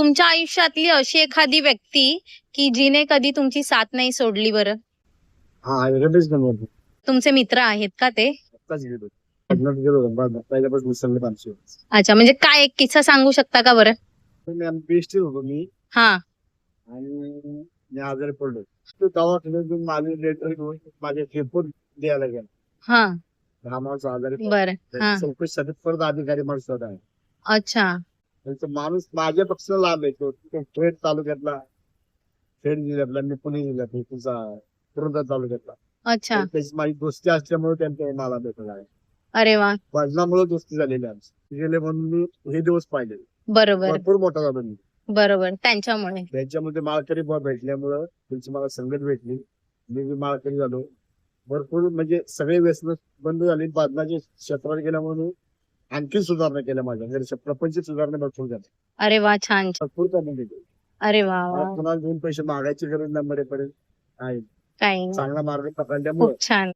तुमच्या आयुष्यातली अशी एखादी व्यक्ती की जिने कधी तुमची साथ नाही सोडली बरं? हा तुमचे मित्र आहेत का ते? आत्ताच गेलो लग्नात गेलो होतो. पहिल्यापासून विसरले माणसं अच्छा म्हणजे काय एक किस्सा सांगू शकता का बरं? मी आम्ही बेस्ट होतो मी. हा. आणि मी आजारी पडलो. तो दवाखान्यातून माझे लेटर घेऊन माझे रिपोर्ट द्यायला गेला. हा. हा माणूस आजारी पडला. बरं. हा. चौकशीसाठी परत अधिकारी माणूस होता अच्छा. माणूस माझ्या पक्षाला लाभ येतो खेड तालुक्यातला खेड जिल्ह्यातला मी पुणे जिल्ह्यात तुझा पुरंदर तालुक्यातला. अच्छा. त्याची माझी दोस्ती असल्यामुळे त्यांच्या मला भेटला आहे अरे वा. वजनामुळे दोस्ती झालेली आमची. गेले म्हणून मी हे दिवस पाहिले. बरोबर. भरपूर मोठा झालो मी. बरोबर. त्यांच्यामुळे. त्यांच्यामध्ये माळकरी भेटल्यामुळं त्यांची मला संगत भेटली. मी बी माळकरी झालो. भरपूर म्हणजे सगळे व्यसन बंद झाली. बादनाच्या क्षेत्रात गेल्यामुळे आणखी सुधारणा केल्या माझ्या. घरच्या प्रपंच सुधारणा भरपूर झाल्या. अरे वा छान. छान. भरपूर त्यांनी केली अरे वा वा. मला कुणाला दोन पैसे मागायची गरज नाही मरेपर्यंत. आहे. काही नाही. चांगला मार्ग पकडल्यामुळे. खूप छान.